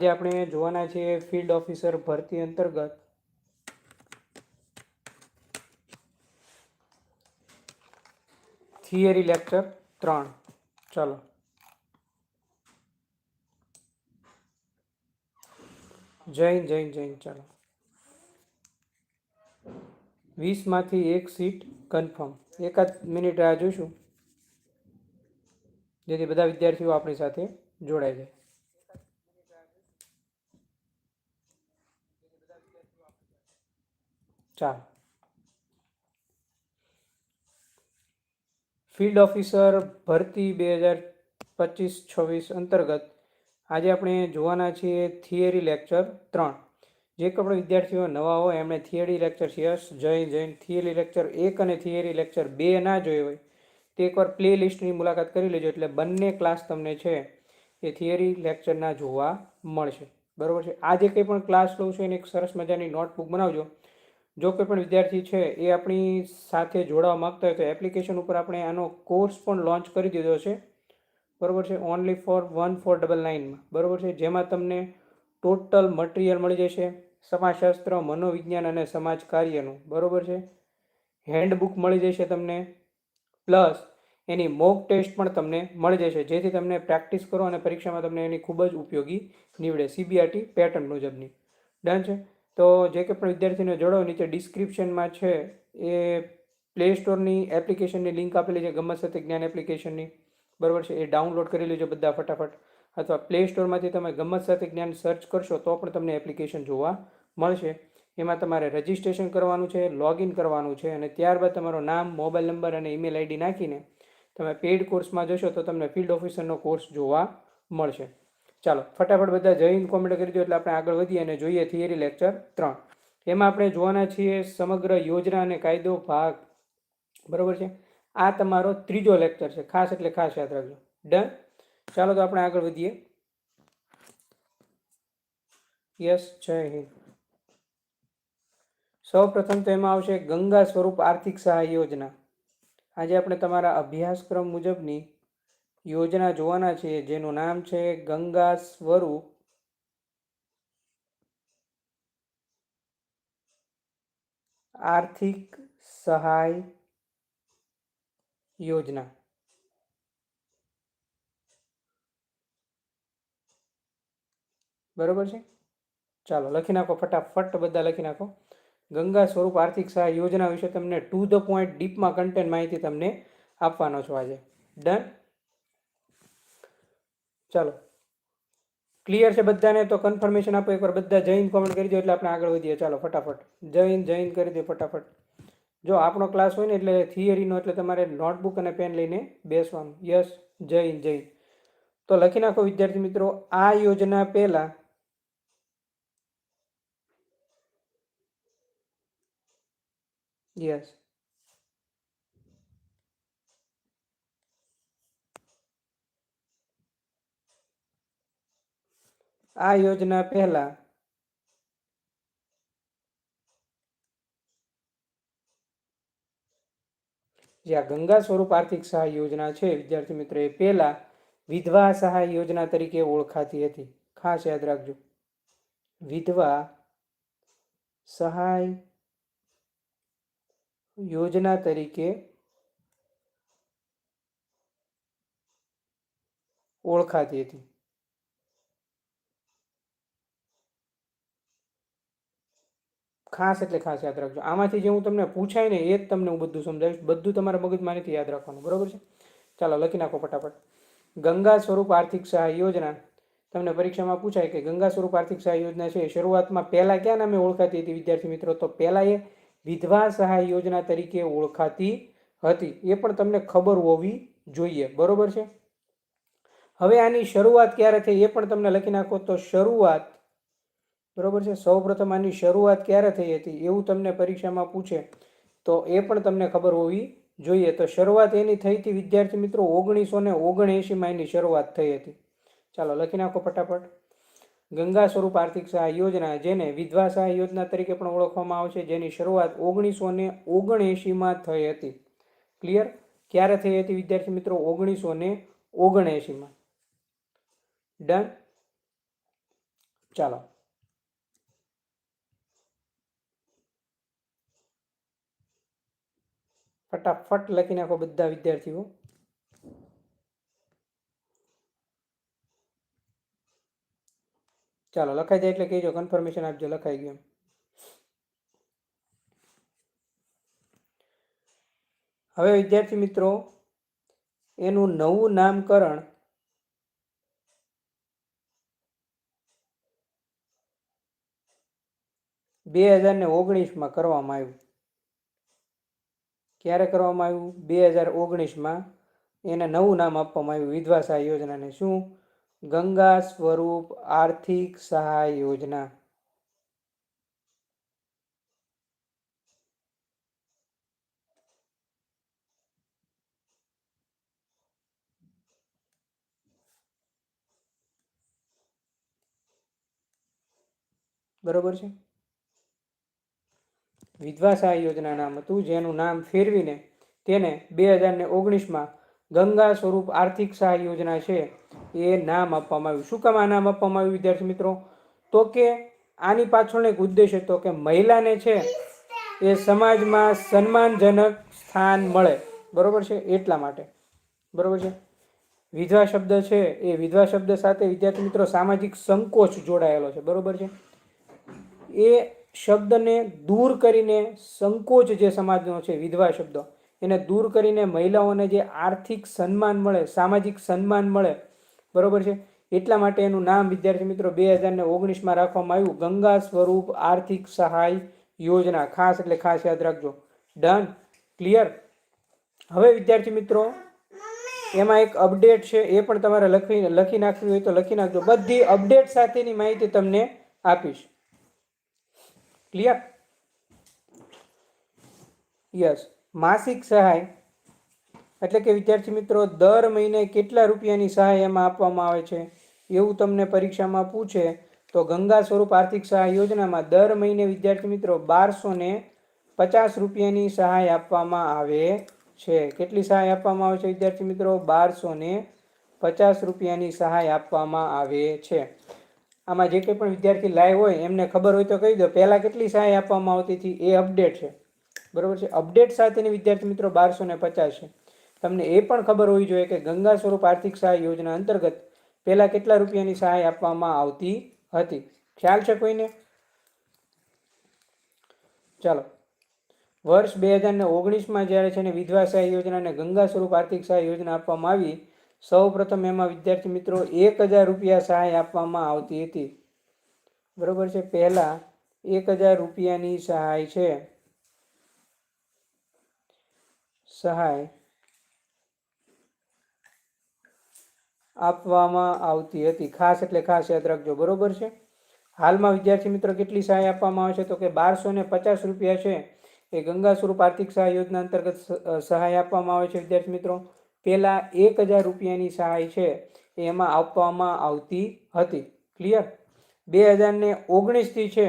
આજે આપણે જોવાના છીએ ફિલ્ડ ઓફિસર ભરતી અંતર્ગત. થિયરી લેક્ચર ત્રણ. ચાલો. જૈન જૈન જૈન ચાલો. વીસમાંથી એક સીટ કન્ફર્મ એકાદ મિનિટ રાહ જોઈશું? જેથી બધા વિદ્યાર્થીઓ આપણી સાથે જોડાઈ જાય. ચાલો. ફિલ્ડ ઓફિસર ભરતી બે હજાર પચીસ છવ્વીસ અંતર્ગત આજે આપણે જોવાના છીએ થિયરી લેક્ચર ત્રણ. જે આપણે વિદ્યાર્થીઓ નવા હોય, એમણે થિયરી લેક્ચર યસ જય, જૈન થિયરી લેક્ચર એક અને થિયરી લેક્ચર બે ના જોઈ હોય, તે એકવાર પ્લે લિસ્ટની મુલાકાત કરી લેજો, એટલે બંને ક્લાસ તમને છે એ થિયરી લેક્ચરના જોવા મળશે. બરાબર છે? આ જે કંઈ પણ ક્લાસ લઉં છું, એને એક સરસ મજાની નોટબુક બનાવજો. જો કોઈ પણ વિદ્યાર્થી છે એ આપણી સાથે જોડાવા માગતા હોય તો એપ્લિકેશન ઉપર આપણે આનો કોર્સ પણ લોન્ચ કરી દીધો છે. બરાબર છે? Only four one four double નાઇનમાં બરાબર છે? જેમાં તમને ટોટલ મટીરિયલ મળી જશે. સમાજશાસ્ત્ર, મનોવિજ્ઞાન અને સમાજ કાર્યનું. બરાબર છે? હેન્ડબુક મળી જશે તમને. પ્લસ એની મોક ટેસ્ટ પણ તમને મળી જશે. જેથી તમને પ્રેક્ટિસ કરો અને પરીક્ષામાં તમને એની ખૂબ જ ઉપયોગી નીવડે. સીબીઆરટી પેટર્ન મુજબની. ડન છે? તો જે કે પણ વિદ્યાર્થીને જોડો નીચે ડિસ્ક્રિપ્શનમાં છે, એ પ્લે સ્ટોરની એપ્લિકેશનની લિંક આપેલી છે, ગમત સાથે જ્ઞાન એપ્લિકેશનની બરાબર છે એ ડાઉનલોડ કરી લેજો બધા ફટાફટ. અથવા પ્લે સ્ટોરમાંથી તમે ગમત સાથે જ્ઞાન સર્ચ કરશો, તો પણ તમને એપ્લિકેશન જોવા મળશે. એમાં તમારે રજિસ્ટ્રેશન કરવાનું છે લોગિન કરવાનું છે, અને ત્યારબાદ તમારો નામ મોબાઈલ નંબર અને ઈમેલ આઈડી નાખીને તમે પેઇડ કોર્સમાં જશો, તો તમને ફિલ્ડ ઓફિસરનો કોર્સ જોવા મળશે. ચાલો, ફટાફટ બધા જઈને કોમેન્ટ કરી દો એટલે આપણે આગળ વધીએ અને જોઈએ થિયરી લેક્ચર ત્રણ. એમાં આપણે જોવાના છીએ સમગ્ર યોજના અને કાયદો ભાગ. બરાબર છે? આ તમારો ત્રીજો લેક્ચર છે. ખાસ એટલે ખાસ યાદ રાખજો. ડન ચાલો તો આપણે આગળ વધીએ. યસ જય હિન્દ. સૌ પ્રથમ તો એમાં આવશે ગંગા સ્વરૂપ આર્થિક સહાય યોજના. આજે આપણે તમારા અભ્યાસક્રમ મુજબની યોજના જોવાના છીએ જેનું નામ છે ગંગા સ્વરૂપ. આર્થિક સહાય યોજના. બરોબર છે? ચાલો, લખી નાખો ફટાફટ, બધા લખી નાખો. ગંગા સ્વરૂપ આર્થિક સહાય યોજના વિશે તમને ટુ ધ પોઈન્ટ ડીપમાં કન્ટેન્ટ માહિતી તમને આપવાનો છો આજે. ડન? ચાલો. ક્લિયર છે બધાને? તો કન્ફર્મેશન આપો એકવાર બધા જૈન કોમેન્ટ કરી દો એટલે આપણે આગળ વધીએ. ચાલો, ફટાફટ. જૈન જૈન કરી દો ફટાફટ. જો આપણો ક્લાસ હોય ને એટલે થિયરીનો એટલે તમારે નોટબુક અને પેન લઈને બેસવાનું. યસ જૈન જૈન. તો લખી નાખો વિદ્યાર્થી મિત્રો, આ યોજના પહેલાં યસ આ યોજના પહેલા જે આ ગંગા સ્વરૂપ આર્થિક સહાય યોજના છે, વિદ્યાર્થી મિત્રો એ પહેલા વિધવા સહાય યોજના તરીકે ઓળખાતી હતી. ખાસ યાદ રાખજો. વિધવા સહાય યોજના તરીકે ઓળખાતી હતી. ખાસ એટલે ખાસ યાદ રાખજો. આમાંથી જે હું તમને પૂછાય ને એ જ તમને હું બધું સમજાવીશ. બધું તમારા મગજમાં નથી યાદ રાખવાનું, બરોબર છે? ચાલો, લખી નાખો ફટાફટ. ગંગા સ્વરૂપ આર્થિક સહાય યોજના. તમને પરીક્ષામાં પૂછાય કે ગંગા સ્વરૂપ આર્થિક સહાય યોજના છે શરૂઆતમાં પહેલાં ક્યાં નામે ઓળખાતી હતી? વિદ્યાર્થી મિત્રો, તો પહેલાં એ વિધવા સહાય યોજના તરીકે ઓળખાતી હતી. એ પણ તમને ખબર હોવી જોઈએ, બરોબર છે? હવે આની શરૂઆત ક્યારે થઈ એ પણ તમને લખી નાખો. તો શરૂઆત બરોબર છે? સૌપ્રથમ આની શરૂઆત ક્યારે થઈ હતી એવું તમને પરીક્ષામાં પૂછે તો એ પણ તમને ખબર હોવી જોઈએ. તો શરૂઆત એની થઈ હતી, વિદ્યાર્થી મિત્રો, ઓગણીસો ને ઓગણએંશીમાં એની શરૂઆત થઈ હતી. ચાલો લખી નાખો ફટાફટ. ગંગા સ્વરૂપ આર્થિક સહાય યોજના, જેને વિધવા સહાય યોજના તરીકે પણ ઓળખવામાં આવે છે, જેની શરૂઆત ઓગણીસો ને ઓગણએંશીમાં થઈ હતી. ક્લિયર? ક્યારે થઈ હતી વિદ્યાર્થી મિત્રો? ઓગણીસો ને ઓગણએંશીમાં. ડન? ચાલો. ફટાફટ લખી નાખો બધા વિદ્યાર્થીઓ. ચાલો, લખાઈ જાય એટલે કહેજો કન્ફર્મેશન આપજો, લખાઈ ગયું. હવે વિદ્યાર્થી મિત્રો, એનું નવું નામકરણ બે હજાર ને ઓગણીસમાં કરવામાં આવ્યું. ક્યારે કરવામાં આવ્યું? બે હજાર ઓગણીસમાં એને નવું નામ આપવામાં આવ્યું, વિધવા સહાય યોજનાને. શું? ગંગા સ્વરૂપ આર્થિક સહાય યોજના. બરોબર છે? વિધવા સહાય યોજના નામ હતું, જેનું નામ ફેરવીને તેને બે હજાર ને ઓગણીસમાં ગંગા સ્વરૂપ આર્થિક સહાય યોજના છે એ નામ આપવામાં આવ્યું. શું કામ આ નામ આપવામાં આવ્યું, વિદ્યાર્થી મિત્રો? તો કે આની પાછળનો એક ઉદ્દેશ હતો કે મહિલાને છે એ સમાજમાં સન્માનજનક સ્થાન મળે. બરોબર છે? એટલા માટે. બરોબર છે? વિધવા શબ્દ છે એ વિધવા શબ્દ સાથે વિદ્યાર્થી મિત્રો સામાજિક સંકોચ જોડાયેલો છે. બરોબર છે? એ શબ્દને દૂર કરીને સંકોચ જે સમાજનો છે, વિધવા શબ્દ, એને દૂર કરીને મહિલાઓને જે આર્થિક સન્માન મળે, સામાજિક સન્માન મળે, બરોબર છે? એટલા માટે એનું નામ, વિદ્યાર્થી મિત્રો, બે હજાર ને ઓગણીસમાં રાખવામાં આવ્યું. ગંગા સ્વરૂપ આર્થિક સહાય યોજના. ખાસ એટલે ખાસ યાદ રાખજો. ડન ક્લિયર હવે વિદ્યાર્થી મિત્રો, એમાં એક અપડેટ છે, એ પણ તમારે લખી લખી નાખવી હોય તો લખી નાખજો. બધી અપડેટ સાથેની માહિતી તમને આપીશ. ક્લિયર યસ માસિક સહાય. એટલે કે વિદ્યાર્થી મિત્રો, દર મહિને કેટલા રૂપિયાની સહાય એમાં આપવામાં આવે છે? એવું તમને પરીક્ષામાં પૂછે તો ગંગા સ્વરૂપ આર્થિક સહાય યોજનામાં દર મહિને વિદ્યાર્થી મિત્રો બારસો ને પચાસ રૂપિયાની સહાય આપવામાં આવે છે. કેટલી સહાય આપવામાં આવે છે વિદ્યાર્થી મિત્રો? બારસો ને પચાસ રૂપિયાની સહાય આપવામાં આવે છે. આમાં જે કંઈ પણ વિદ્યાર્થી લાઈવ હોય, એમને ખબર હોય તો કહી દો. પહેલાં કેટલી સહાય આપવામાં આવતી હતી એ અપડેટ છે. બરોબર છે? અપડેટ સાથેની વિદ્યાર્થી મિત્રો બારસો ને પચાસ છે. તમને એ પણ ખબર હોવી જોઈએ કે ગંગા સ્વરૂપ આર્થિક સહાય યોજના અંતર્ગત પહેલાં કેટલા રૂપિયાની સહાય આપવામાં આવતી હતી? ખ્યાલ છે કોઈને? ચાલો. વર્ષ બે હજાર ઓગણીસમાં જ્યારે છે ને વિધવા સહાય યોજના અને ગંગા સ્વરૂપ આર્થિક સહાય યોજના આપવામાં આવી સૌ પ્રથમ એમાં વિદ્યાર્થી મિત્રો એક હજાર રૂપિયા સહાય આપવામાં આવતી હતી. બરોબર છે? પહેલા એક હજાર રૂપિયાની સહાય છે. સહાય આપવામાં આવતી હતી. ખાસ એટલે ખાસ યાદ રાખજો. બરોબર છે? હાલમાં વિદ્યાર્થી મિત્રો કેટલી સહાય આપવામાં આવે છે? તો કે બારસો ને પચાસ રૂપિયા છે. એ ગંગા સ્વરૂપ આર્થિક સહાય યોજના અંતર્ગત સહાય આપવામાં આવે છે વિદ્યાર્થી મિત્રો. પહેલાં એક હજાર રૂપિયાની સહાય છે, એમાં આપવામાં આવતી હતી. ક્લિયર બે હજારને ઓગણીસથી છે,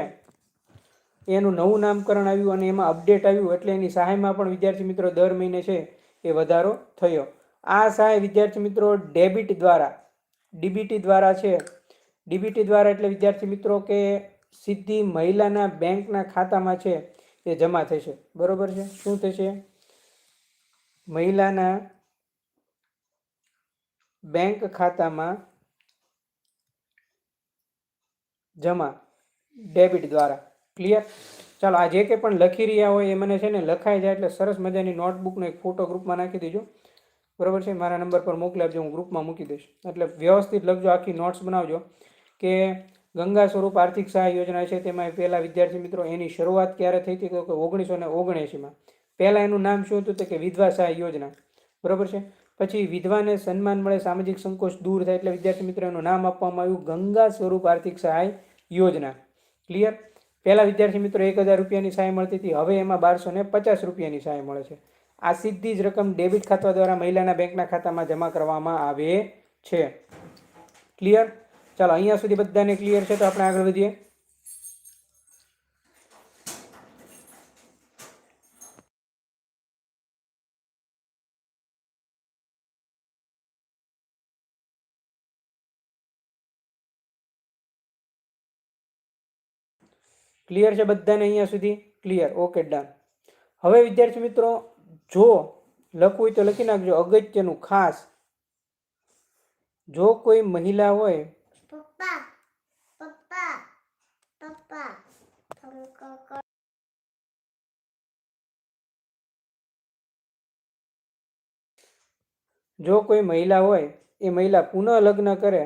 એનું નવું નામકરણ આવ્યું અને એમાં અપડેટ આવ્યું એટલે એની સહાયમાં પણ વિદ્યાર્થી મિત્રો દર મહિને છે એ વધારો થયો. આ સહાય વિદ્યાર્થી મિત્રો ડેબિટ દ્વારા, ડીબીટી દ્વારા છે. ડીબીટી દ્વારા એટલે વિદ્યાર્થી મિત્રો કે સીધી મહિલાના બેંકના ખાતામાં છે એ જમા થશે. બરોબર છે? શું થશે? મહિલાના બેંક ખાતામાં જમા ડેબિટ દ્વારા. ક્લિયર? ચાલો, આ જે કંઈ પણ લખી રહ્યા હોય એ મને છે ને લખાઈ જાય એટલે સરસ મજાની નોટબુકનો એક ફોટો ગ્રુપમાં નાખી દેજો. બરાબર છે? મારા નંબર પર મોકલી આપજો હું ગ્રુપમાં મૂકી દઈશ. એટલે વ્યવસ્થિત લખજો, આખી નોટ્સ બનાવજો કે ગંગા સ્વરૂપ આર્થિક સહાય યોજના છે. તેમાં પહેલાં વિદ્યાર્થી મિત્રો, એની શરૂઆત ક્યારે થઈ હતી તો કે ઓગણીસો ને ઓગણએંશીમાં. પહેલાં એનું નામ શું હતું તો કે વિધવા સહાય યોજના. બરાબર છે? પછી વિધવાને સન્માન મળે, સામાજિક સંકોચ દૂર થાય એટલે વિદ્યાર્થી મિત્રોનું નામ આપવામાં આવ્યું ગંગા સ્વરૂપ આર્થિક સહાય યોજના. ક્લિયર પહેલાં વિદ્યાર્થી મિત્રો એક હજાર રૂપિયાની સહાય મળતી હતી, હવે એમાં બારસો ને પચાસ રૂપિયાની સહાય મળે છે. આ સીધી જ રકમ ડેબિટ ખાતા દ્વારા મહિલાના બેંકના ખાતામાં જમા કરવામાં આવે છે. ક્લિયર ચાલો, અહીંયા સુધી બધાને ક્લિયર છે, તો આપણે આગળ વધીએ. ક્લિયર છે બધાને અહીંયા સુધી? ક્લિયર ઓકે ડન હવે વિદ્યાર્થી મિત્રો જો લખવું હોય તો લખી નાખજો. અગત્યનું ખાસ. જો કોઈ મહિલા હોય પપ્પા પપ્પા પપ્પા. જો કોઈ મહિલા હોય એ મહિલા પુનઃ લગ્ન કરે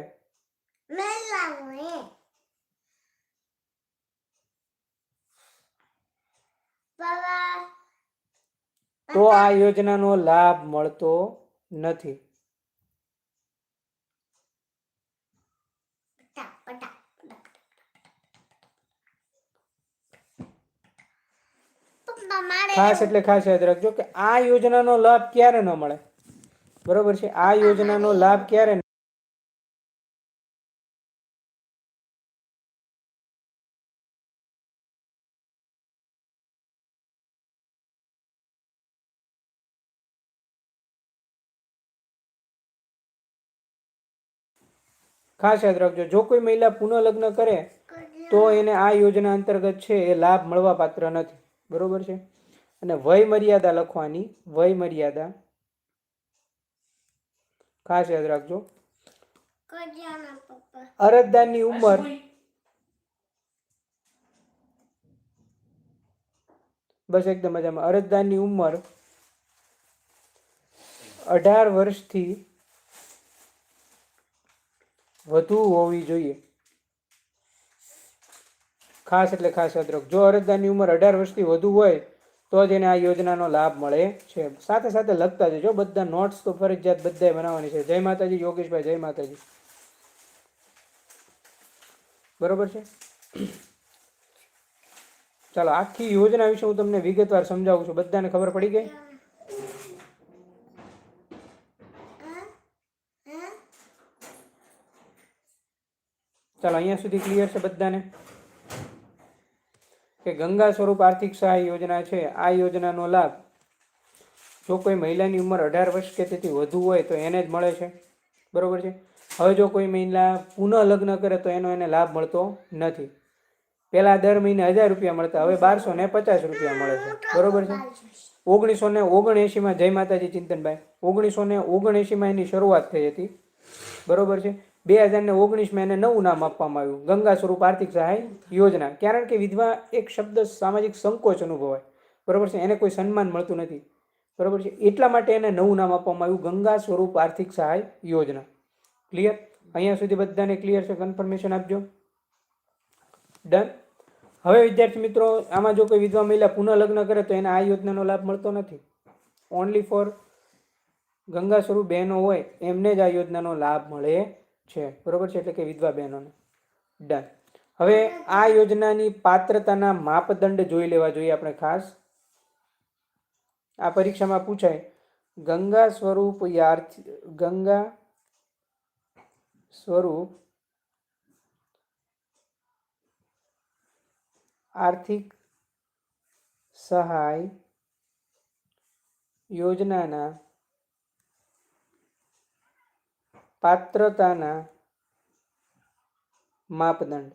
તો આ યોજનાનો લાભ મળતો નથી. ખાસ એટલે ખાસ યાદ રાખજો કે આ યોજનાનો લાભ ક્યારે ન મળે. બરોબર છે? આ યોજનાનો લાભ ક્યારે ખાસ યાદ રાખજો, જો કોઈ મહિલા પુનઃ લગ્ન કરે, તો એને આ યોજના અંતર્ગત છે, એ લાભ મળવા પાત્ર નથી. બરોબર છે? અને વય મર્યાદા લખવાની વય મર્યાદા ખાસ યાદ રાખજો. અરજદારની ઉંમર બસ એકદમ મજામાં. અરજદારની ઉંમર અઢાર વર્ષથી વધુ હોવી જોઈએ. ખાસ એટલે ખાસ અદ્રક જો અરજદારની ઉંમર અઢાર વર્ષથી વધુ હોય, તો જ એને આ યોજનાનો લાભ મળે છે. સાથે સાથે લખતા જજો, બધા નોટ્સ તો ફરજિયાત બધાએ બનાવવાની છે. જય માતાજી, યોગેશભાઈ, જય માતાજી. બરોબર છે? ચાલો, આખી યોજના વિશે હું તમને વિગતવાર સમજાવું છું. બધાને ખબર પડી ગઈ? ચાલો અહીંયા સુધી ક્લિયર છે બધાને? કે ગંગા સ્વરૂપ આર્થિક સહાય યોજના છે, આ યોજનાનો લાભ જો કોઈ મહિલાની ઉંમર અઢાર વર્ષ કે તેથી વધુ હોય તો એને જ મળે છે. બરોબર છે? હવે જો કોઈ મહિલા પુનઃ લગ્ન કરે તો એનો એને લાભ મળતો નથી. પહેલાં દર મહિને હજાર રૂપિયા મળતા, હવે બારસો ને પચાસ રૂપિયા મળે છે. બરોબર છે? ઓગણીસો ને ઓગણએંશીમાં જય માતાજી ચિંતનભાઈ, ઓગણીસો ને ઓગણએંશીમાં એની શરૂઆત થઈ હતી. બરોબર છે? બે હજાર ને ઓગણીસમાં એને નવું નામ આપવામાં આવ્યું. ગંગા સ્વરૂપ આર્થિક સહાય યોજના. કારણ કે વિધવા એક શબ્દ સામાજિક સંકોચ અનુભવાય. બરાબર છે? એને કોઈ સન્માન મળતું નથી. બરાબર છે? એટલા માટે એને નવું નામ આપવામાં આવ્યું. ગંગા સ્વરૂપ આર્થિક સહાય યોજના. ક્લિયર અહીંયા સુધી બધાને ક્લિયર છે? કન્ફર્મેશન આપજો. ડન હવે વિદ્યાર્થી મિત્રો, આમાં જો કોઈ વિધવા મહિલા પુનઃ લગ્ન કરે તો એને આ યોજનાનો લાભ મળતો નથી. ઓનલી ફોર ગંગા સ્વરૂપ બહેનો હોય, એમને જ આ યોજનાનો લાભ મળે છે. બરોબર છે? એટલે કે વિધવા બહેનોને. ડન હવે આ યોજનાની પાત્રતાના માપદંડ જોઈ લેવા જોઈએ આપણે ખાસ. આ પરીક્ષામાં પૂછાય, ગંગા સ્વરૂપ યાર્થ, ગંગા સ્વરૂપ આર્થિક સહાય યોજનાના પાત્રતાના માપદંડ.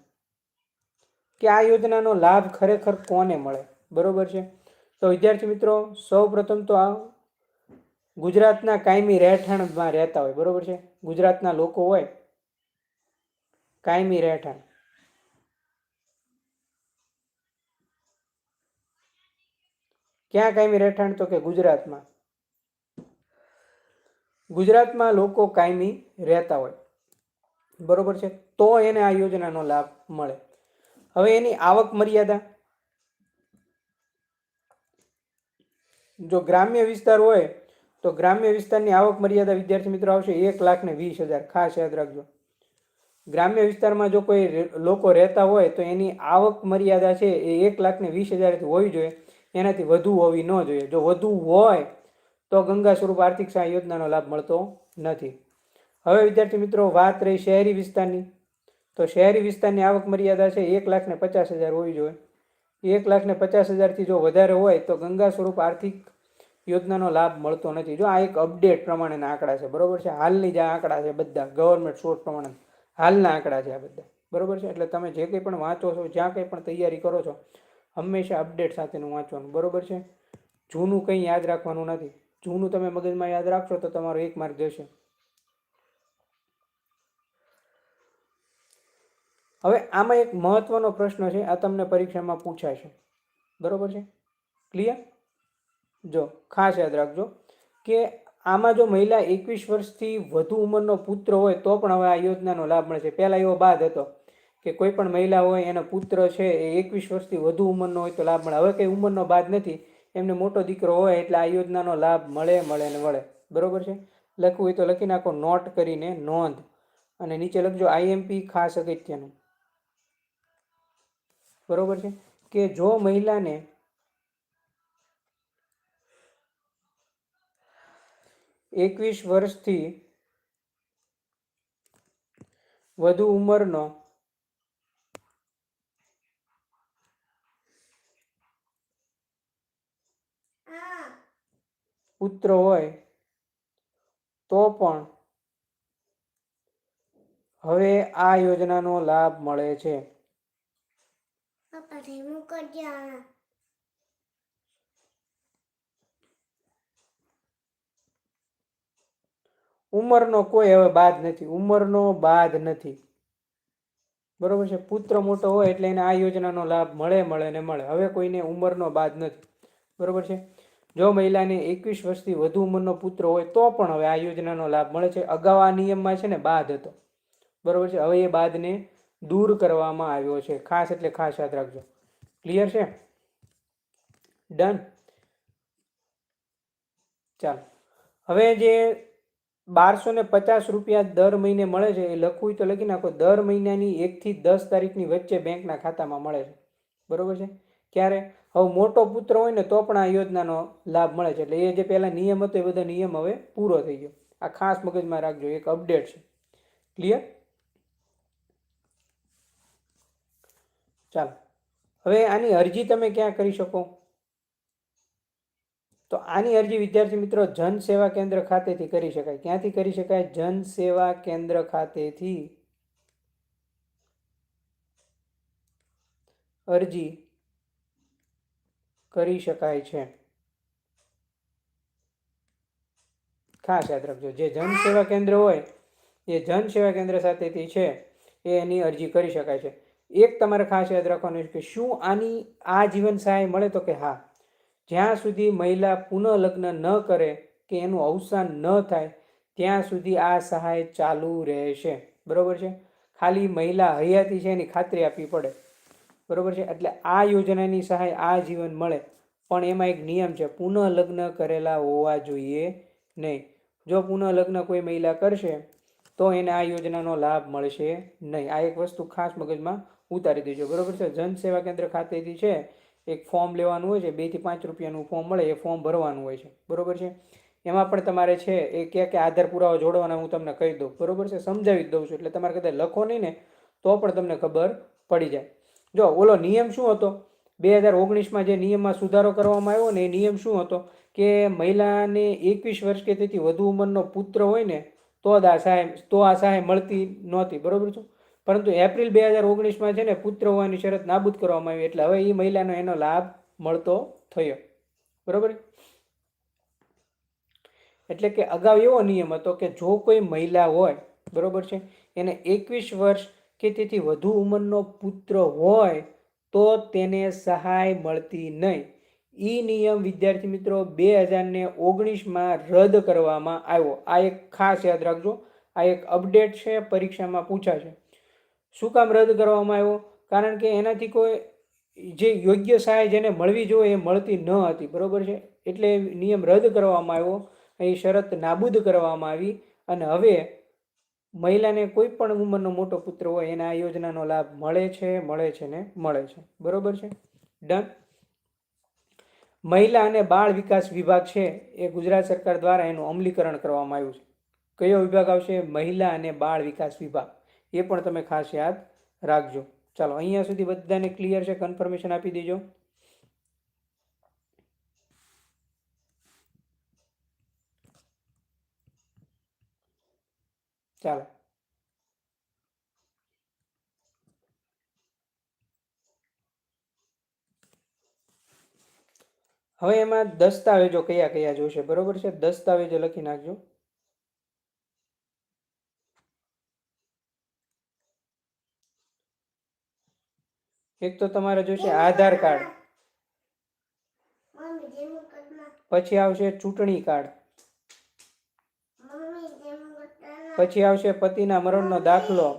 કે આ યોજનાનો લાભ ખરેખર કોને મળે? બરોબર છે? તો વિદ્યાર્થી મિત્રો સૌ પ્રથમ તો આ ગુજરાતના કાયમી રહેઠાણમાં રહેતા હોય, બરોબર છે? ગુજરાતના લોકો હોય કાયમી રહેઠાણ. ક્યાં કાયમી રહેઠાણ? તો કે ગુજરાતમાં. ગુજરાતમાં લોકો કાયમી રહેતા હોય. બરોબર છે? તો એને આ યોજનાનો લાભ મળે. હવે એની આવક મર્યાદા? જો ગ્રામ્ય વિસ્તાર હોય, તો ગ્રામ્ય વિસ્તારની આવક મર્યાદા વિદ્યાર્થી મિત્રો આવશે એક લાખ ને વીસ હજાર. ખાસ યાદ રાખજો. ગ્રામ્ય વિસ્તારમાં જો કોઈ લોકો રહેતા હોય, તો એની આવક મર્યાદા છે એ એક લાખ ને વીસ હજારથી હોવી જોઈએ. એનાથી વધુ હોવી ન જોઈએ. જો વધુ હોય તો ગંગા સ્વરૂપ આર્થિક સહાય યોજનાનો લાભ મળતો નથી. હવે વિદ્યાર્થી મિત્રો, વાત રહી શહેરી વિસ્તારની. તો શહેરી વિસ્તારની આવક મર્યાદા છે એક લાખને પચાસ હજાર હોવી જોઈએ. એક લાખને પચાસ હજારથી જો વધારે હોય તો ગંગા સ્વરૂપ આર્થિક યોજનાનો લાભ મળતો નથી. જો આ એક અપડેટ પ્રમાણેના આંકડા છે, બરોબર છે? હાલની જે આંકડા છે બધા. ગવર્મેન્ટ સોર્સ પ્રમાણે. હાલના આંકડા છે આ બધા. બરોબર છે? એટલે તમે જે કંઈ પણ વાંચો છો, જ્યાં કંઈ પણ તૈયારી કરો છો, હંમેશા અપડેટ સાથેનું વાંચવાનું. બરોબર છે? જૂનું કંઈ યાદ રાખવાનું નથી. જૂનું તમે મગજમાં યાદ રાખશો તો તમારો એક માર્ક જશે. હવે આમાં એક મહત્વનો પ્રશ્ન છે, આ તમને પરીક્ષામાં પૂછાશે. બરોબર છે? ક્લિયર જો, ખાસ યાદ રાખજો કે આમાં જો મહિલા એકવીસ વર્ષથી વધુ ઉંમરનો પુત્ર હોય તો પણ હવે આ યોજનાનો લાભ મળે છે. પહેલાં એવો બાદ હતો કે કોઈ પણ મહિલા હોય, એનો પુત્ર છે એ એકવીસ વર્ષથી વધુ ઉંમરનો હોય તો લાભ મળે. હવે કંઈ ઉંમરનો બાદ નથી. એમને મોટો દીકરો હોય એટલે આ યોજનાનો લાભ મળે મળે ને મળે બરોબર છે? લખવું હોય તો લખી નાખો, નોટ કરીને નોંધ. અને નીચે લખજો આઈએમપી ખાસ અગત્યનું. બરોબર છે? કે જો મહિલાને એકવીસ વર્ષથી વધુ ઉંમરનો હા પુત્ર હોય તો પણ હવે આ યોજનાનો લાભ મળે છે. ઉંમરનો કોઈ હવે બાદ નથી ઉંમરનો બાદ નથી. બરોબર છે? પુત્ર મોટો હોય એટલે એને આ યોજનાનો લાભ મળે મળે ને મળે. હવે કોઈને ઉંમરનો બાદ નથી. બરોબર છે? જો મહિલાને એકવીસ વર્ષથી વધુ ઉંમરનો પુત્ર હોય, તો પણ હવે આ યોજનાનો લાભ મળે છે. અગાઉ આ નિયમમાં છે ને, બાદ હતો. બરોબર છે? હવે એ બાદને દૂર કરવામાં આવ્યો છે. ખાસ એટલે ખાસ યાદ રાખજો. ક્લિયર છે? ડન ચાલો. હવે જે બારસો ને પચાસ રૂપિયા દર મહિને મળે છે, એ લખવું તો લખી નાખો. દર મહિનાની એકથી દસ તારીખની વચ્ચે બેંકના ખાતામાં મળે છે. બરોબર છે? ક્યારે? હવે મોટો પુત્ર હોય ને તો પણ આ યોજનાનો લાભ મળે છે. એટલે એ જે પહેલાં નિયમ હતો એ બધો નિયમ હવે પૂરો થઈ ગયો. આ ખાસ મગજમાં રાખજો, એક અપડેટ છે. ક્લિયર ચાલો. હવે આની અરજી તમે ક્યાં કરી શકો? તો આની અરજી વિદ્યાર્થી મિત્રો જન સેવા કેન્દ્ર ખાતેથી કરી શકાય. ક્યાંથી કરી શકાય? જન સેવા કેન્દ્ર ખાતેથી. અરજી. કરી શકાય છે. ખાસ યાદ રાખજો, જે જન સેવા કેન્દ્ર હોય, એ જન સેવા કેન્દ્ર સાથેથી છે, એ એની અરજી કરી શકાય છે. એક તમારે ખાસ યાદ રાખવાનું છે કે શું આની, આ જીવન સહાય મળે તો કે હા. જ્યાં સુધી મહિલા પુનઃ લગ્ન ન કરે કે એનું અવસાન ન થાય, ત્યાં સુધી આ સહાય ચાલુ રહેશે. બરોબર છે? ખાલી મહિલા હયાતી છે એની ખાતરી આપવી પડે. બરોબર છે? એટલે આ યોજનાની સહાય આ જીવન મળે. પણ એમાં એક નિયમ છે પુનઃ લગ્ન કરેલા હોવા જોઈએ નહીં. જો પુનઃ લગ્ન કોઈ મહિલા કરશે, તો એને આ યોજનાનો લાભ મળશે નહીં. આ એક વસ્તુ ખાસ મગજમાં ઉતારી દેજો. બરોબર છે? જન સેવા કેન્દ્ર ખાતેથી છે, એક ફોર્મ લેવાનું હોય છે બેથી પાંચ રૂપિયાનું ફોર્મ મળે, એ ફોર્મ ભરવાનું હોય છે. બરાબર છે? એમાં પણ તમારે છે, એ ક્યાં ક્યાં આધાર પુરાવા જોડવાના હું તમને કહી દઉં. બરોબર છે? સમજાવી દઉં છું. એટલે તમારે કદાચ લખો નહીં ને, તો પણ તમને ખબર પડી જાય. જો, ઓલો નિયમ શું હતો? બે હજાર ઓગણીસમાં જે નિયમમાં સુધારો કરવામાં આવ્યો ને એ નિયમ શું હતો? કે મહિલાને એકવીસ વર્ષ કે તેથી વધુ ઉંમરનો પુત્ર હોય ને, તો જ આ સહાય, તો આ સહાય મળતી નહોતી. બરોબર છે? પરંતુ એપ્રિલ બે હજાર ઓગણીસમાં છે ને પુત્ર હોવાની શરત નાબૂદ કરવામાં આવી. એટલે હવે એ મહિલાનો એનો લાભ મળતો થયો. બરોબર? એટલે કે અગાઉ એવો નિયમ હતો કે જો કોઈ મહિલા હોય, બરોબર છે, એને એકવીસ વર્ષ કે તેથી વધુ ઉંમરનો પુત્ર હોય તો તેને સહાય મળતી નહીં. ઈ નિયમ, વિદ્યાર્થી મિત્રો, બે હજારને ઓગણીસમાં રદ કરવામાં આવ્યો. આ એક ખાસ યાદ રાખજો. આ એક અપડેટ છે, પરીક્ષામાં પૂછાશે. શું કામ રદ કરવામાં આવ્યો? કારણ કે એનાથી કોઈ જે યોગ્ય સહાય જેને મળવી જોઈએ એ મળતી ન હતી. બરોબર છે? એટલે એ નિયમ રદ કરવામાં આવ્યો. અહીં શરત નાબૂદ કરવામાં આવી અને હવે મહિલાને કોઈ પણ ઉંમરનો મોટો પુત્ર હોય, એને આ યોજનાનો લાભ મળે છે મળે છે ને મળે છે. બરોબર છે? ડન મહિલા અને બાળ વિકાસ વિભાગ છે, એ ગુજરાત સરકાર દ્વારા એનું અમલીકરણ કરવામાં આવ્યું છે. કયો વિભાગ આવશે? મહિલા અને બાળ વિકાસ વિભાગ. એ પણ તમે ખાસ યાદ રાખજો. ચાલો, અહીંયા સુધી બધાને ક્લિયર છે? કન્ફર્મેશન આપી દેજો. ચાલો. હવે એમાં દસ્તાવેજો કયા કયા જોશે બરોબર છે? દસ્તાવેજો લખી નાખજો. એક તો તમારે જોશે આધાર કાર્ડ. પછી આવશે ચૂંટણી કાર્ડ. પછી આવશે પતિના મરણનો દાખલો.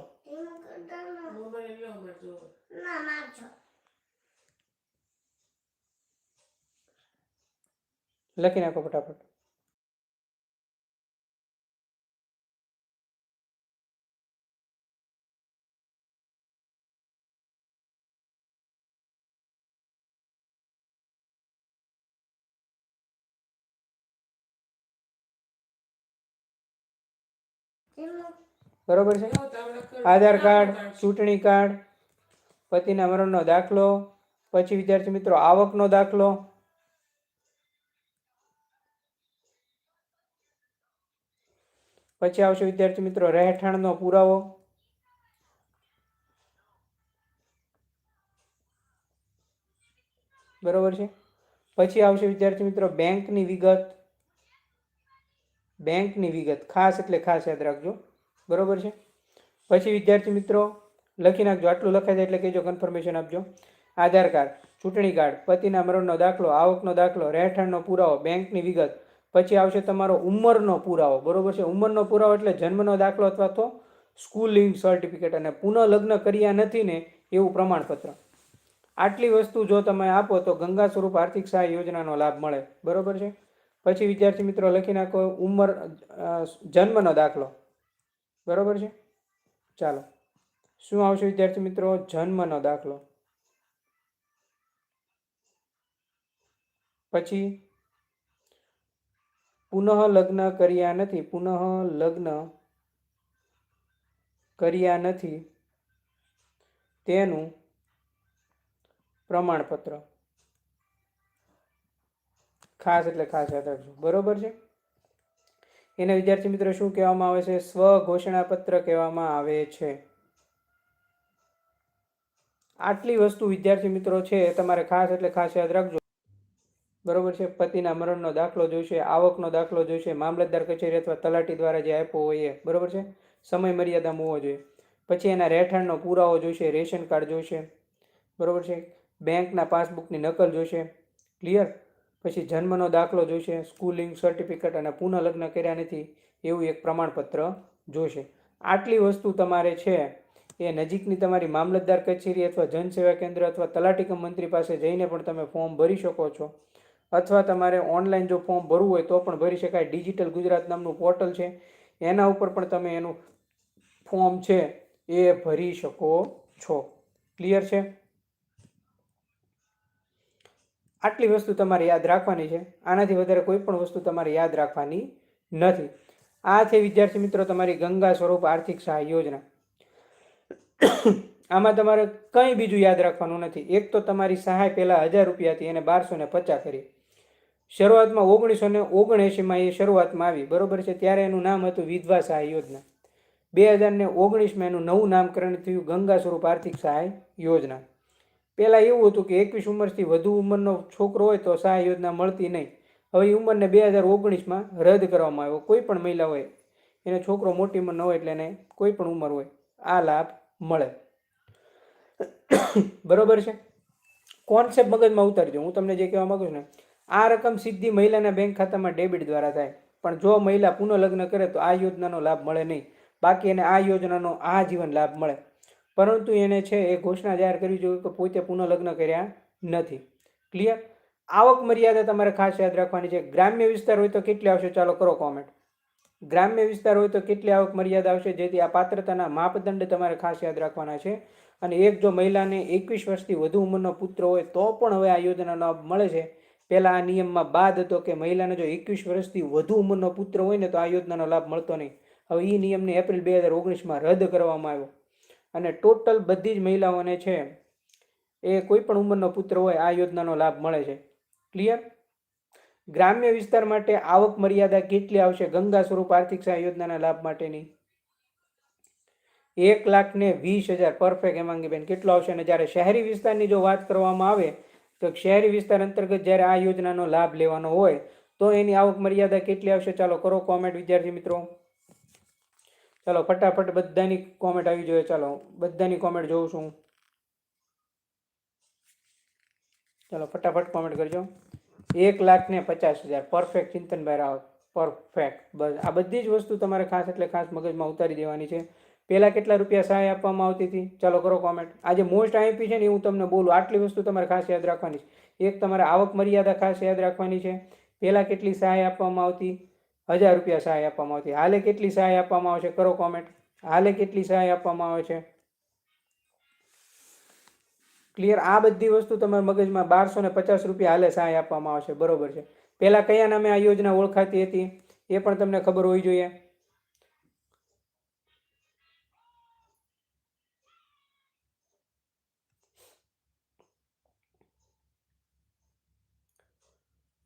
લખી નાખો ફટાફટ. બરોબર છે? આધાર કાર્ડ, ચૂંટણી કાર્ડ, પતિના મરણનો દાખલો, પછી વિદ્યાર્થી મિત્રો આવકનો દાખલો. પછી આવશે વિદ્યાર્થી મિત્રો રહેઠાણનો પુરાવો. બરોબર છે? પછી આવશે વિદ્યાર્થી મિત્રો બેંકની વિગત. બેંકની વિગત, ખાસ એટલે ખાસ યાદ રાખજો. બરોબર છે? પછી વિદ્યાર્થી મિત્રો, લખી નાખજો. આટલું લખાય છે એટલે કહેજો કન્ફર્મેશન આપજો. આધાર કાર્ડ, ચૂંટણી કાર્ડ, પતિના મરણનો દાખલો, આવકનો દાખલો, રહેઠાણનો પુરાવો, બેંકની વિગત. પછી આવશે તમારો ઉંમરનો પુરાવો. બરોબર છે? ઉંમરનો પુરાવો એટલે જન્મનો દાખલો અથવા તો સ્કૂલિંગ સર્ટિફિકેટ અને પુનઃ લગ્ન કર્યા નથી ને એવું પ્રમાણપત્ર. આટલી વસ્તુ જો તમે આપો તો ગંગા સ્વરૂપ આર્થિક સહાય યોજનાનો લાભ મળે. બરોબર છે? પછી વિદ્યાર્થી મિત્રો લખી નાખો ઉંમર જન્મનો દાખલો. બરાબર છે? ચાલો. શું આવશે વિદ્યાર્થી મિત્રો? જન્મનો દાખલો. પછી પુનઃ લગ્ન કર્યા નથી. પુનઃ લગ્ન કર્યા નથી તેનું પ્રમાણપત્ર. ખાસ એટલે ખાસ યાદ રાખજો. બરોબર છે? એને વિદ્યાર્થી મિત્રો શું કહેવામાં આવે છે? સ્વ ઘોષણાપત્ર કહેવામાં આવે છે. આટલી વસ્તુ વિદ્યાર્થી મિત્રો છે તમારે ખાસ એટલે ખાસ યાદ રાખજો. બરોબર છે? પતિના મરણનો દાખલો જોઈશે, આવકનો દાખલો જોઈશે, મામલતદાર કચેરી અથવા તલાટી દ્વારા જે આપ્યો હોય બરોબર છે? સમય મર્યાદામાં હોવો જોઈએ. પછી એના રહેઠાણનો પુરાવો જોઈશે, રેશન કાર્ડ જોઈશે. બરોબર છે? બેંકના પાસબુકની નકલ જોઈશે. ક્લિયર? પછી જન્મનો દાખલો જોઈશે સ્કૂલિંગ સર્ટિફિકેટ અને પુનઃલગ્ન કર્યા નથી એવું એક પ્રમાણપત્ર જોઈશે આટલી વસ્તુ તમારે છે એ નજીકની તમારી મામલતદાર કચેરી અથવા જનસેવા કેન્દ્ર અથવા તલાટીકમ મંત્રી પાસે જઈને પણ તમે ફોર્મ ભરી શકો છો. અથવા તમારે ઓનલાઈન જો ફોર્મ ભરવું હોય તો પણ ભરી શકાય. ડિજિટલ ગુજરાત નામનું પોર્ટલ છે. એના ઉપર પણ તમે એનું ફોર્મ છે એ ભરી શકો છો. ક્લિયર છે? આટલી વસ્તુ તમારે યાદ રાખવાની છે. આનાથી વધારે કોઈ પણ વસ્તુ તમારે યાદ રાખવાની નથી. આ છે, વિદ્યાર્થી મિત્રો, તમારી ગંગા સ્વરૂપ આર્થિક સહાય યોજના. આમાં તમારે કંઈ બીજું યાદ રાખવાનું નથી. એક તો તમારી સહાય પહેલાં હજાર રૂપિયાથી એને બારસો ને પચાસ કરી. શરૂઆતમાં ઓગણીસો ને ઓગણએંશીમાં એ શરૂઆતમાં આવી. બરોબર છે? ત્યારે એનું નામ હતું વિધવા સહાય યોજના. બે હજાર ને ઓગણીસમાં એનું નવું નામકરણ થયું ગંગા સ્વરૂપ આર્થિક સહાય યોજના. પહેલાં એવું હતું કે એકવીસ ઉંમરથી વધુ ઉંમરનો છોકરો હોય તો સહાય યોજના મળતી નહીં. હવે એ ઉંમરને બે હજાર ઓગણીસમાં રદ કરવામાં આવ્યો. કોઈ પણ મહિલા હોય, એને છોકરો મોટી ઉંમરનો હોય એટલે એને કોઈ પણ ઉંમર હોય, આ લાભ મળે. બરોબર છે? કોન્સેપ્ટ મગજમાં ઉતારજો. હું તમને જે કહેવા માગું છું ને, આ રકમ સીધી મહિલાના બેંક ખાતામાં ડેબિટ દ્વારા થાય. પણ જો મહિલા પુનઃ લગ્ન કરે તો આ યોજનાનો લાભ મળે નહીં. બાકી એને આ યોજનાનો આ જીવન લાભ મળે. પરંતુ એને છે એ ઘોષણા જાહેર કરવી જોઈએ કે પોતે પુનઃ લગ્ન કર્યા નથી. ક્લિયર આવક મર્યાદા તમારે ખાસ યાદ રાખવાની છે. ગ્રામ્ય વિસ્તાર હોય તો કેટલી આવશે? ચાલો કરો કોમેન્ટ ગ્રામ્ય વિસ્તાર હોય તો કેટલી આવક મર્યાદા આવશે? જેથી આ પાત્રતાના માપદંડ તમારે ખાસ યાદ રાખવાના છે. અને એક જો મહિલાને એકવીસ વર્ષથી વધુ ઉંમરનો પુત્ર હોય તો પણ હવે આ યોજનાનો લાભ મળે છે. પહેલાં આ નિયમમાં બાદ હતો કે મહિલાને જો એકવીસ વર્ષથી વધુ ઉંમરનો પુત્ર હોય ને તો આ યોજનાનો લાભ મળતો નહીં. હવે એ નિયમને એપ્રિલ બે હજાર ઓગણીસમાં રદ કરવામાં આવ્યો. અને ટોટલ બધી જ મહિલાઓને છે, એ કોઈ પણ ઉંમરનો પુત્ર હોય, આ યોજનાનો લાભ મળે છે. ક્લિયર ગ્રામ્ય વિસ્તાર માટે આવક મર્યાદા કેટલી આવશે? ગંગા સ્વરૂપ આર્થિક સહાય યોજનાના લાભ માટેની? એક લાખ ને વીસ હજાર. પરફેક્ટ હેમાંગીબેન. કેટલો આવશે? અને જ્યારે શહેરી વિસ્તારની જો વાત કરવામાં આવે, તો શહેરી વિસ્તાર અંતર્ગત જ્યારે આ યોજનાનો લાભ લેવાનો હોય, તો એની આવક મર્યાદા કેટલી આવશે? ચાલો કરો કોમેન્ટ વિદ્યાર્થી મિત્રો. ચાલો, ફટાફટ બધાની કોમેન્ટ આવી જોઈએ. ચાલો બધાની કોમેન્ટ જોઉં છું. ચાલો, ફટાફટ કોમેન્ટ કરજો. એક લાખ ને પચાસ હજાર. પરફેક્ટ ચિંતનભાઈ રાવત. પરફેક્ટ બસ, આ બધી જ વસ્તુ તમારે ખાસ એટલે ખાસ મગજમાં ઉતારી દેવાની છે. પહેલાં કેટલા રૂપિયા સહાય આપવામાં આવતી હતી? ચાલો, કરો કોમેન્ટ આજે મોસ્ટ આઈપી છે ને હું તમને બોલું. આટલી વસ્તુ તમારે ખાસ યાદ રાખવાની છે. એક તમારે આવક મર્યાદા ખાસ યાદ રાખવાની છે. પહેલાં કેટલી સહાય આપવામાં આવતી? હજાર રૂપિયા સહાય આપવામાં આવતી. હાલે કેટલી સહાય આપવામાં આવશે કરો કોમેન્ટ હાલે કેટલી સહાય આપવામાં આવે છે? ક્લિયર આ બધી વસ્તુ તમારા મગજમાં બારસો ને પચાસ રૂપિયા હાલે સહાય આપવામાં આવશે બરોબર છે. પહેલાં કયા નામે આ યોજના ઓળખાતી હતી? એ પણ તમને ખબર હોવી જોઈએ.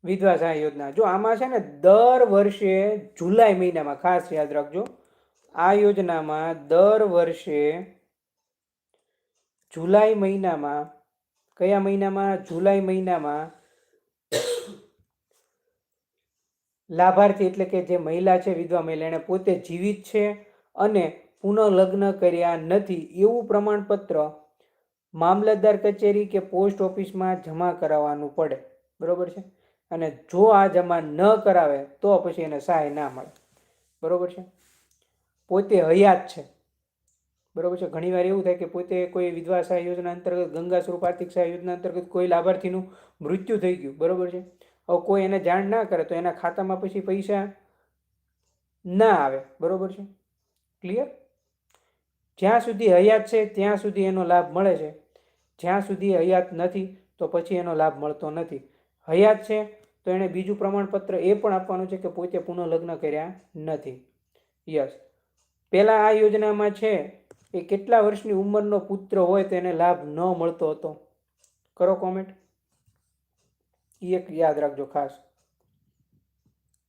વિધવા સહાય યોજના. જો આમાં છે ને દર વર્ષે જુલાઈ મહિનામાં, ખાસ યાદ રાખજો, આ યોજનામાં દર વર્ષે જુલાઈ મહિનામાં, કયા મહિનામાં? જુલાઈ મહિનામાં લાભાર્થી એટલે કે જે મહિલા છે, વિધવા મહિલા, એણે પોતે જીવિત છે અને પુનઃલગ્ન કર્યા નથી. એવું પ્રમાણપત્ર મામલતદાર કચેરી કે પોસ્ટ ઓફિસમાં જમા કરાવવાનું પડે. બરોબર છે? અને જો આ જમા ન કરાવે, તો પછી એને સહાય ના મળે. બરોબર છે? પોતે હયાત છે. બરોબર છે? ઘણીવાર એવું થાય કે પોતે કોઈ વિધવા સહાય યોજના અંતર્ગત, ગંગા સ્વરૂપ આર્થિક સહાય યોજના અંતર્ગત કોઈ લાભાર્થીનું મૃત્યુ થઈ ગયું. બરાબર છે? હવે કોઈ એને જાણ ના કરે, તો એના ખાતામાં પછી પૈસા ના આવે. બરોબર છે? ક્લિયર? જ્યાં સુધી હયાત છે, ત્યાં સુધી એનો લાભ મળે છે. જ્યાં સુધી હયાત નથી, તો પછી એનો લાભ મળતો નથી. હયાત છે, તો એણે બીજું પ્રમાણપત્ર એ પણ આપવાનું છે કે પોતે પુનઃલગ્ન કર્યા નથી. યસ. પહેલાં આ યોજનામાં છે એ કેટલા વર્ષની ઉંમરનો પુત્ર હોય તેને લાભ ન મળતો હતો. કરો કોમેન્ટ એ એક યાદ રાખજો ખાસ.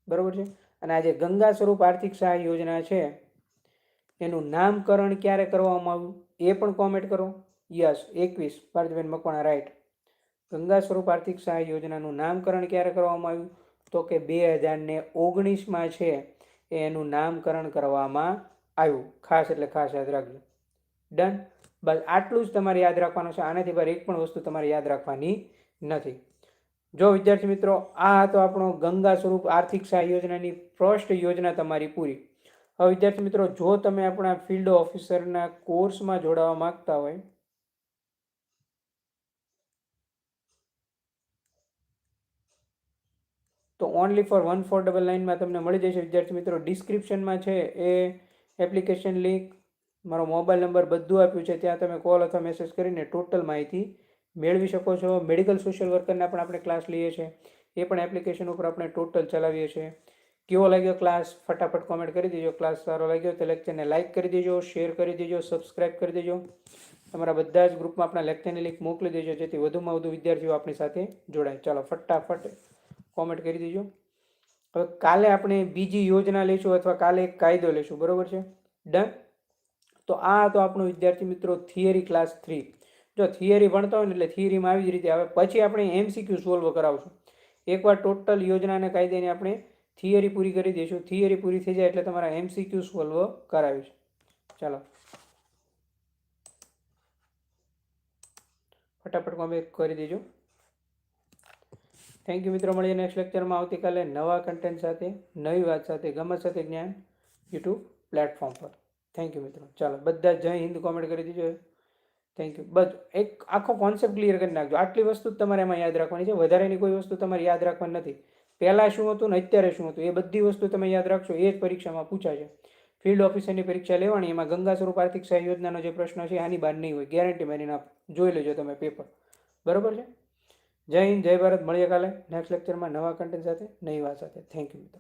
બરાબર છે? અને આ જે ગંગા સ્વરૂપ આર્થિક સહાય યોજના છે, એનું નામકરણ ક્યારે કરવામાં આવ્યું એ પણ કોમેન્ટ કરો. યસ. એકવીસ. પાર્થબેન મકવાણા રાઈટ. ગંગા સ્વરૂપ આર્થિક સહાય યોજનાનું નામકરણ ક્યારે કરવામાં આવ્યું? તો કે બે હજાર ને ઓગણીસમાં છે એનું નામકરણ કરવામાં આવ્યું. ખાસ એટલે ખાસ યાદ રાખજો. ડન. બસ આટલું જ તમારે યાદ રાખવાનું છે. આનાથી બહાર એક પણ વસ્તુ તમારે યાદ રાખવાની નથી. જો વિદ્યાર્થી મિત્રો, આ હતો આપણો ગંગા સ્વરૂપ આર્થિક સહાય યોજનાની ફર્સ્ટ યોજના તમારી પૂરી. હવે વિદ્યાર્થી મિત્રો, જો તમે આપણા ફિલ્ડ ઓફિસરના કોર્સમાં જોડાવા માંગતા હોય તો only four one four double નાઇનમાં તમને મળી જશે. વિદ્યાર્થી મિત્રો ડિસ્ક્રિપ્શનમાં છે એ એપ્લિકેશન લિંક મારો મોબાઈલ નંબર બધું આપ્યું છે. ત્યાં તમે કોલ અથવા મેસેજ કરીને ટોટલ માહિતી મેળવી શકો છો. મેડિકલ સોશિયલ વર્કરના પણ આપણે ક્લાસ લઈએ છીએ. એ પણ એપ્લિકેશન ઉપર આપણે ટોટલ ચલાવીએ છીએ. કેવો લાગ્યો ક્લાસ ફટાફટ કોમેન્ટ કરી દેજો. ક્લાસ સારો લાગ્યો તો લેક્ચરને લાઇક કરી દેજો શેર કરી દેજો સબસ્ક્રાઇબ કરી દેજો. તમારા બધા જ ગ્રુપમાં આપણા લેક્ચરની લિંક મોકલી દેજો, જેથી વધુમાં વધુ વિદ્યાર્થીઓ આપણી સાથે જોડાય. ચાલો, ફટાફટ કોમેન્ટ કરી દેજો. હવે કાલે આપણે બીજી યોજના લઈશું અથવા કાલે એક કાયદો લઈશું, બરાબર છે? ડન તો આ તો આપણું વિદ્યાર્થી મિત્રો થિયરી ક્લાસ થ્રી જો થિયરી ભણતા હોય ને એટલે થિયરીમાં આવી જ રીતે. આવે પછી આપણે એમસીક્યુ સોલ્વ કરાવશું. એકવાર ટોટલ યોજના અને કાયદાની આપણે થિયરી પૂરી કરી દઈશું. થિયરી પૂરી થઈ જાય એટલે તમારા એમસીક્યુ સોલ્વ કરાવીશું. ચાલો. ફટાફટ કોમેન્ટ કરી દેજો. થેન્ક યુ મિત્રો. મળીએ નેક્સ્ટ લેક્ચરમાં આવતીકાલે નવા કન્ટેન્ટ સાથે, નવી વાત સાથે, ગમત સાથે જ્ઞાન યુટ્યુબ પ્લેટફોર્મ પર. થેન્ક યુ મિત્રો. ચાલો, બધા જય હિન્દ કોમેન્ટ કરી દીજો. થેન્ક યુ બસ, એક આખો કોન્સેપ્ટ ક્લિયર કરી નાખજો. આટલી વસ્તુ તમારે એમાં યાદ રાખવાની છે. વધારેની કોઈ વસ્તુ તમારે યાદ રાખવાની નથી. પહેલાં શું હતું ને અત્યારે શું હતું? એ બધી વસ્તુ તમે યાદ રાખશો. એ જ પરીક્ષામાં પૂછાશે. ફિલ્ડ ઓફિસરની પરીક્ષા લેવાની. એમાં ગંગા સ્વરૂપ આર્થિક સહાય યોજનાનો જે પ્રશ્ન છે, આની બહાર નહીં હોય. ગેરંટી મારીને જોઈ લેજો તમે પેપર બરાબર છે? જય હિન્દ, જય ભારત. મળીએ કાલે નેક્સ્ટ લેક્ચરમાં નવા કન્ટેન્ટ સાથે, નવી વાત સાથે. થેન્ક યુ મિત્રો.